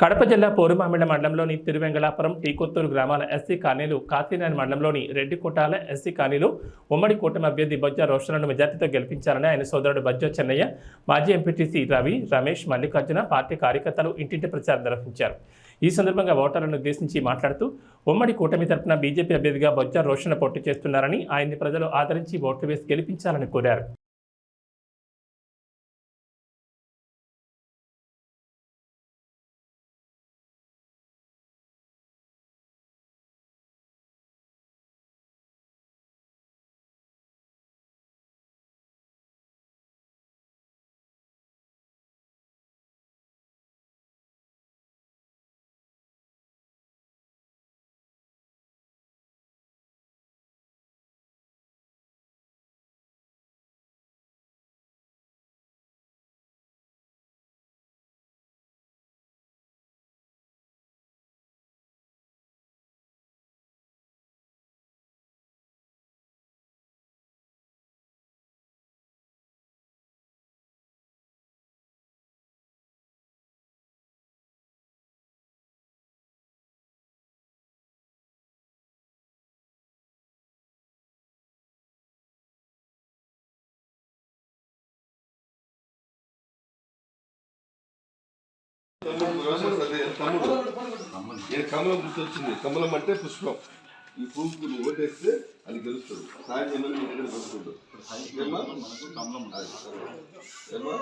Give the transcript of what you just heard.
కడప జిల్లా పోరుమామిళ్ళ మండలంలోని తిరువెంగళాపురం టీకొత్తూరు గ్రామాల ఎస్సీ కాలనీలు కాశీనారాయణ మండలంలోని రెడ్డికోటాల ఎస్సీ కాలనీలు ఉమ్మడి కూటమి అభ్యర్థి బొజ్జ రోషన్లను మెజార్టీతో గెలిపించాలని ఆయన సోదరుడు బజ్జో చెన్నయ్య మాజీ ఎంపీటీసీ రవి రమేష్ మల్లికార్జున పార్టీ కార్యకర్తలు ఇంటింటి ప్రచారం నిర్వహించారు. ఈ సందర్భంగా ఓటర్లను ఉద్దేశించి మాట్లాడుతూ ఉమ్మడి కూటమి తరఫున బీజేపీ అభ్యర్థిగా బొజ్జ రోషన్ పోటీ చేస్తున్నారని ఆయన్ని ప్రజలు ఆదరించి ఓట్లు వేసి గెలిపించాలని కోరారు. తమ్ముడు నేను కమలం గుర్తొచ్చింది? కమలం అంటే పుష్పం. ఈ పువ్వుకు నువ్వు ఓటేస్తే అది గెలుస్తాడు. సాయం చేయమని మీ దగ్గర పెట్టుకుంటాడు ఏమ్మా?